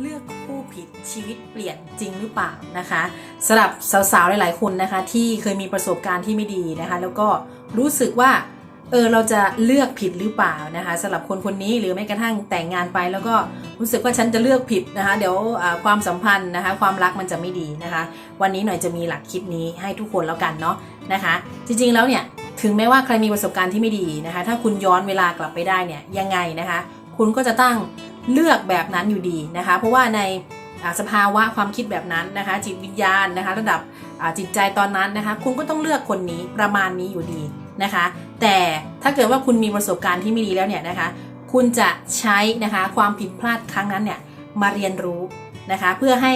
เลือกคู่ผิดชีวิตเปลี่ยนจริงหรือเปล่านะคะสำหรับสาวๆหลายๆคนนะคะ ที่เคยมีประสบการณ์ที่ไม่ดีนะคะ แล้วก็รู้สึกว่าเออเราจะเลือกผิดหรือเปล่านะคะสำหรับคนคนนี้หรือแม้กระทั่งแต่งงานไป แล้วก็รู้สึกว่าฉันจะเลือกผิดนะคะ เดี๋ยวความสัมพันธ์นะคะ ความรักมันจะไม่ดีนะคะ วันนี้หน่อยจะมีหลักคิดนี้ให้ทุกคนแล้วกันเนาะนะคะ จริงๆแล้วเนี่ยถึงแม้ว่าใครมีประสบการณ์ที่ไม่ดีนะคะ ถ้าคุณย้อนเวลากลับไปได้เนี่ยยังไงนะคะ คุณก็จะตั้ง เลือกแบบนั้นอยู่ดีนะคะ เพราะว่าในสภาวะความคิดแบบนั้นนะคะ จิตวิญญาณนะคะ ระดับจิตใจตอนนั้นนะคะ คุณก็ต้องเลือกคนนี้ประมาณนี้อยู่ดีนะคะ แต่ถ้าเกิดว่าคุณมีประสบการณ์ที่ไม่ดีแล้วเนี่ยนะคะ คุณจะใช้นะคะความผิดพลาดครั้งนั้นเนี่ยมาเรียนรู้นะคะ เพื่อให้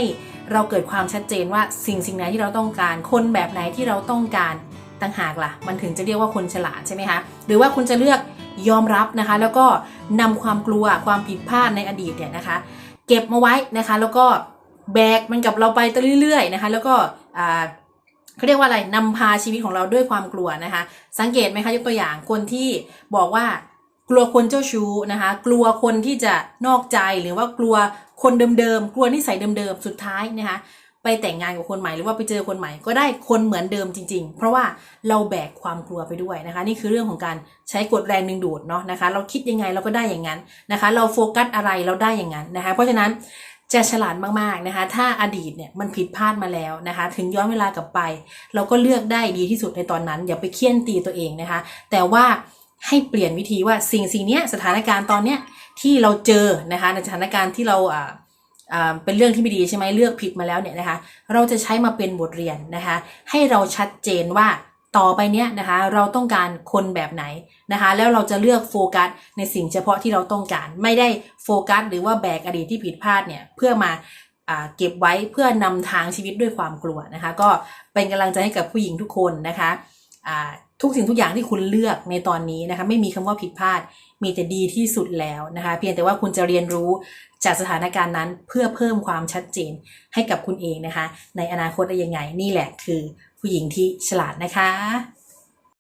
เราเกิดความชัดเจนว่าสิ่งสิ่งไหนที่เราต้องการ คนแบบไหนที่เราต้องการต่างหากล่ะ มันถึงจะเรียกว่าคนฉลาดใช่ไหมคะ หรือว่าคุณจะเลือก ยอมรับนะคะ แล้วก็นำความกลัวความผิดพลาดในอดีตเนี่ยนะคะ เก็บมาไว้นะคะ แล้วก็แบกมันกับเราไปเรื่อยๆนะคะ แล้วก็เขาเรียกว่าอะไรนำพาชีวิตของเราด้วยความกลัวนะคะ สังเกตไหมคะยกตัวอย่างคนที่บอกว่ากลัวคนเจ้าชู้นะคะ กลัวคนที่จะนอกใจหรือว่ากลัวคนเดิมๆ กลัวนิสัยเดิมๆ สุดท้ายนะคะ ไปแต่งงานกับคนใหม่หรือว่าไปเจอคนใหม่ก็ได้คนเหมือนเดิมจริง ๆ เพราะว่าเราแบกความกลัวไปด้วยนะคะ นี่คือเรื่องของการใช้กฎแรงดึงดูดเนาะนะคะ เราคิดยังไงเราก็ได้อย่างนั้นนะคะ เราโฟกัสอะไรเราได้อย่างนั้นนะคะ เพราะฉะนั้นจะฉลาดมากๆนะคะ ถ้าอดีตเนี่ยมันผิดพลาดมาแล้วนะคะ ถึงย้อนเวลากลับไป เราก็เลือกได้ดีที่สุดในตอนนั้น อย่าไปเคี่ยนตีตัวเองนะคะ แต่ว่าให้เปลี่ยนวิธีว่าสิ่งสิ่งเนี้ยสถานการณ์ตอนเนี้ยที่เราเจอนะคะในสถานการณ์ที่เราอ่า เป็นเรื่องที่ไม่ดีใช่ไหมเลือกผิดมาแล้วเนี่ยนะคะ เราจะใช้มาเป็นบทเรียนนะคะ ให้เราชัดเจนว่าต่อไปเนี้ยนะคะ เราต้องการคนแบบไหนนะคะ แล้วเราจะเลือกโฟกัสในสิ่งเฉพาะที่เราต้องการ ไม่ได้โฟกัส หรือว่าแบกอดีตที่ผิดพลาดเนี่ยเพื่อมาเก็บไว้เพื่อนำทางชีวิตด้วยความกลัวนะคะ ก็เป็นกำลังใจให้กับผู้หญิงทุกคนนะคะ ทุกสิ่งทุกอย่างที่คุณเลือกในตอนนี้นะคะไม่มีคำว่าผิดพลาด มีแต่ดีที่สุดแล้วนะคะเพียงแต่ว่าคุณจะเรียนรู้จากสถานการณ์นั้นเพื่อเพิ่มความชัดเจนให้กับคุณเองนะคะ ในอนาคตได้ยังไงนี่แหละคือผู้หญิงที่ฉลาดนะคะ